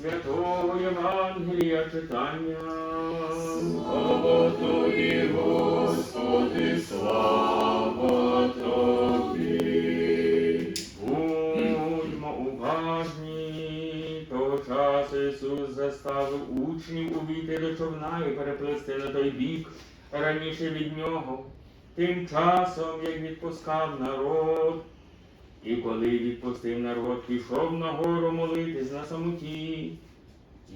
Святого Євангелія читання. Слава Тобі, Господи, слава Тобі. Будьмо уважні. Того часу Ісус заставив учнів увійти до човна і переплисти на той бік раніше від нього. Тим часом, як відпускав народ, і коли відпустив народ, пішов на гору молитись на самоті.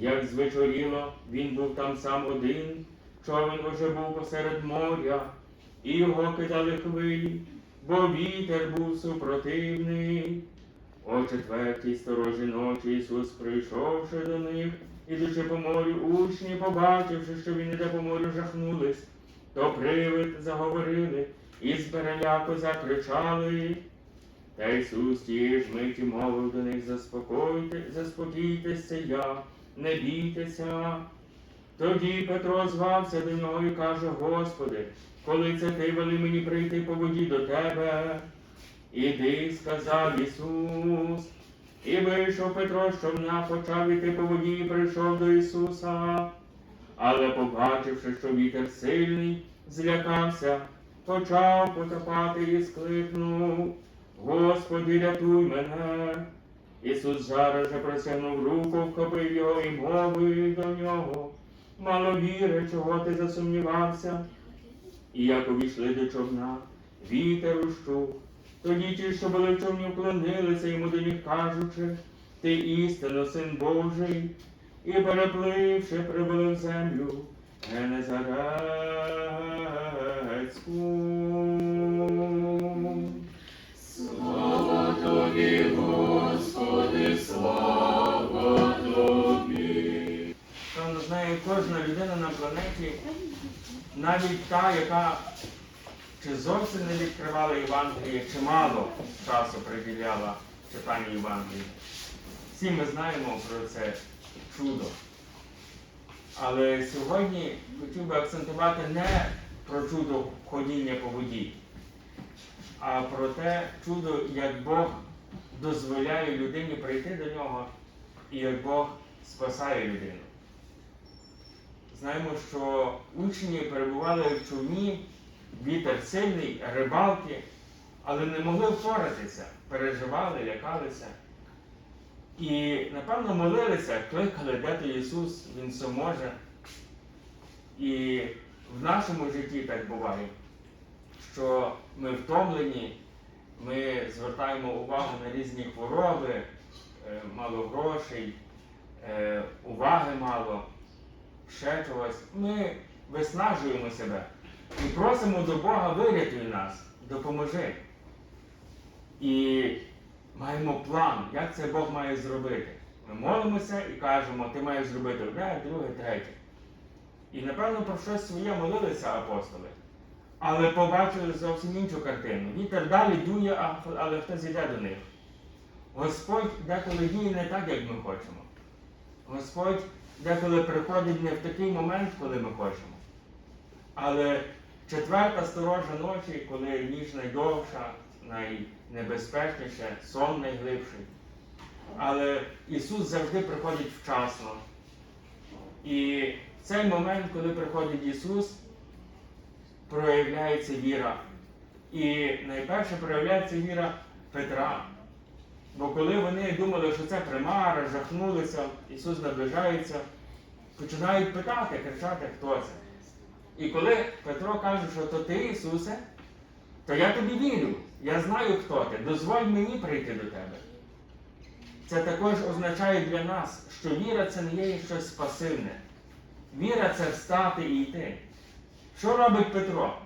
Як звечоріло, він був там сам один, човен уже був посеред моря, і його кидали хвилі, бо вітер був супротивний. О четвертій сторожі ночі Ісус, прийшовши до них, ідучи по морю, учні, побачивши, що він іде по морю, жахнулись, то привид заговорили, і з переляку закричали. Та Ісус тієї ж миті мовив до них, заспокойте, заспокійтеся я, не бійтеся. Тоді Петро звався до нього і каже, Господи, коли це ти вели мені прийти по воді до тебе? Іди, сказав Ісус. І вийшов Петро, з човна, почав іти по воді і прийшов до Ісуса. Але, побачивши, що вітер сильний, злякався, почав потопати і скликнув. Господи, рятуй мене. Ісус зараз же простягнув руку, вхопив його і мовив до нього. Мало віри, чого ти засумнівався. І як увійшли до човна, вітер ущух. Тоді ті, що були в човні, вклонилися йому до них, кажучи, ти істинно син Божий, і перепливши, прибули в землю Генезарецьку. Планеті, навіть та, яка чи зовсім не відкривала Євангеліє, чи мало часу приділяла читанню Євангелія. Всі ми знаємо про це чудо. Але сьогодні хотів би акцентувати не про чудо ходіння по воді, а про те чудо, як Бог дозволяє людині прийти до нього і як Бог спасає людину. Знаємо, що учні перебували в човні, вітер сильний, рибалки, але не могли впоратися, переживали, лякалися. І, напевно, молилися, кликали, де то Ісус, Він все може. І в нашому житті так буває, що ми втомлені, ми звертаємо увагу на різні хвороби, е, мало грошей, е, уваги мало ще ми виснажуємо себе і просимо до Бога вирятуй нас, допоможи. І маємо план, як це Бог має зробити. Ми молимося і кажемо, ти маєш зробити одне, друге, третє. І напевно про щось своє молилися апостоли. Але побачили зовсім іншу картину. Вітер далі дує, але хтось йде до них. Господь деколи діє не так, як ми хочемо. Господь деколи приходить не в такий момент, коли ми хочемо. Але четверта сторожа ночі, коли ніч найдовша, найнебезпечніша, сон найглибший. Але Ісус завжди приходить вчасно. І в цей момент, коли приходить Ісус, проявляється віра. І найперше проявляється віра Петра. Бо коли вони думали, що це примара, жахнулися, Ісус наближається, починають питати, кричати, хто це. І коли Петро каже, що то ти, Ісусе, то я тобі вірю, я знаю, хто ти, дозволь мені прийти до тебе. Це також означає для нас, що віра це не є щось пасивне. Віра це встати і йти. Що робить Петро?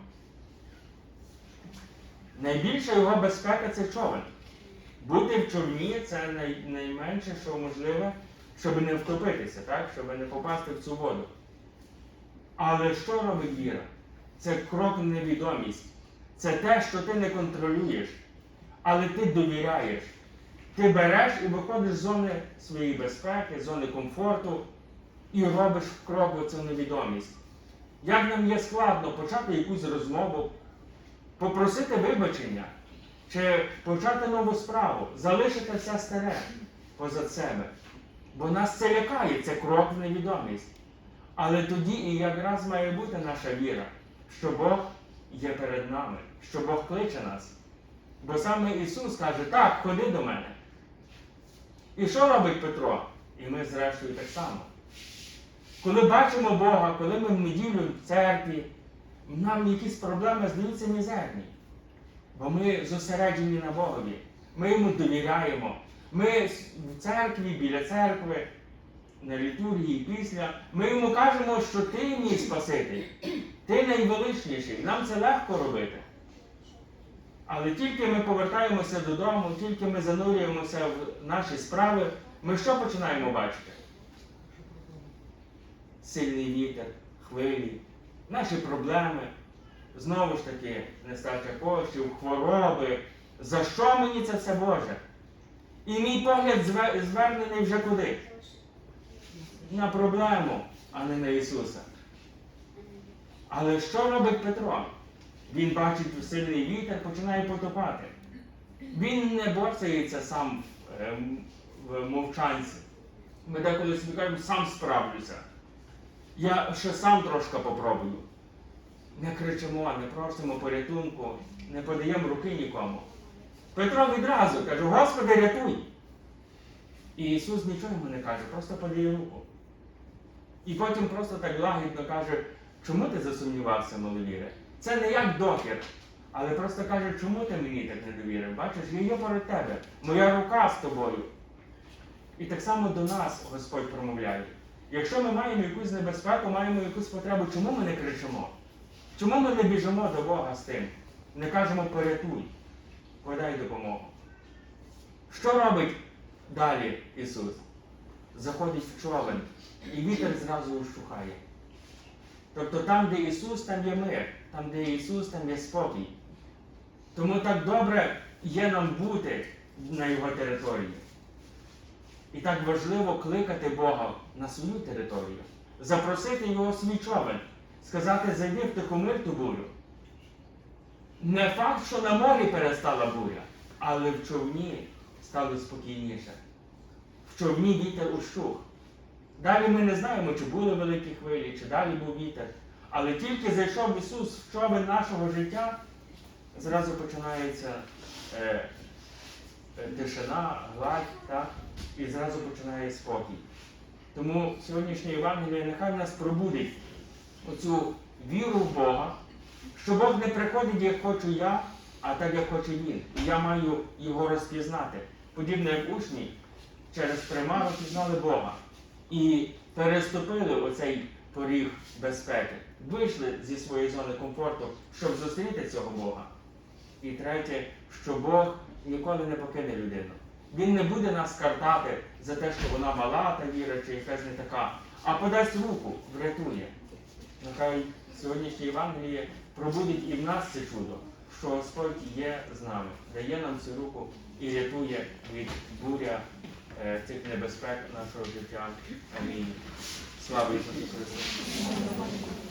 Найбільша його безпека це човен. Бути в човні це най, найменше, що можливе, щоб не втопитися, так? щоб не попасти в цю воду. Але що робить віра? Це крок в невідомість. Це те, що ти не контролюєш, але ти довіряєш. Ти береш і виходиш з зони своєї безпеки, зони комфорту і робиш крок в цю невідомість. Як нам є складно почати якусь розмову, попросити вибачення, чи почати нову справу, залишити все старе позад себе. Бо нас це лякає, це крок в невідомість. Але тоді і якраз має бути наша віра, що Бог є перед нами, що Бог кличе нас. Бо саме Ісус каже, так, ходи до мене. І що робить Петро? І ми, зрештою, так само. Коли бачимо Бога, коли ми в неділю в церкві, нам якісь проблеми здаються мізерні. Бо ми зосереджені на Богові. Ми йому довіряємо. Ми в церкві, біля церкви, на літургії після. Ми йому кажемо, що ти мій Спаситель, ти найвеличніший. Нам це легко робити. Але тільки ми повертаємося додому, тільки ми занурюємося в наші справи, ми що починаємо бачити? Сильний вітер, хвилі, наші проблеми, знову ж таки, нестача коштів, хвороби. За що мені це все Боже? І мій погляд звернений вже куди? На проблему, а не на Ісуса. Але що робить Петро? Він бачить сильний вітер, починає потопати. Він не борсається сам е, в мовчанці. Ми деколи собі кажемо, сам справлюся. Я ще сам трошки попробую. Не кричимо, не просимо порятунку, не подаємо руки нікому. Петро відразу каже, Господи, рятуй. І Ісус нічого йому не каже, просто подає руку. І потім просто так лагідно каже, чому ти засумнівався, маловіре? Це не як докір, але просто каже, чому ти мені так не довірив? Бачиш, я є перед тебе, моя рука з тобою. І так само до нас Господь промовляє. Якщо ми маємо якусь небезпеку, маємо якусь потребу, чому ми не кричимо? Чому ми не біжимо до Бога з тим? Не кажемо порятуй, подай допомогу. Що робить далі Ісус? Заходить в човен, і вітер зразу ущухає. Тобто там, де Ісус, там є мир, там, де Ісус, там є спокій. Тому так добре є нам бути на Його території. І так важливо кликати Бога на свою територію, запросити Його свій човен, сказати, зайди в тихомирту бурю. Не факт, що на морі перестала буря, але в човні стало спокійніше. В човні вітер ущух. Далі ми не знаємо, чи були великі хвилі, чи далі був вітер. Але тільки зайшов Ісус в човен нашого життя, зразу починається е, е, тишина, гладь, так? і зразу починає спокій. Тому сьогоднішнє Євангеліє нехай нас пробудить оцю віру в Бога, що Бог не приходить, як хочу я, а так, як хоче Він. І я маю його розпізнати. Подібно як учні через примару пізнали Бога і переступили оцей поріг безпеки, вийшли зі своєї зони комфорту, щоб зустріти цього Бога. І третє, що Бог ніколи не покине людину. Він не буде нас картати за те, що вона мала та віра чи якась не така, а подасть руку, врятує. Нехай сьогоднішнє Євангеліє пробудить і в нас це чудо, що Господь є з нами, дає нам цю руку і рятує від буря е, цих небезпек нашого життя. Амінь. Слава Ісусу Христу!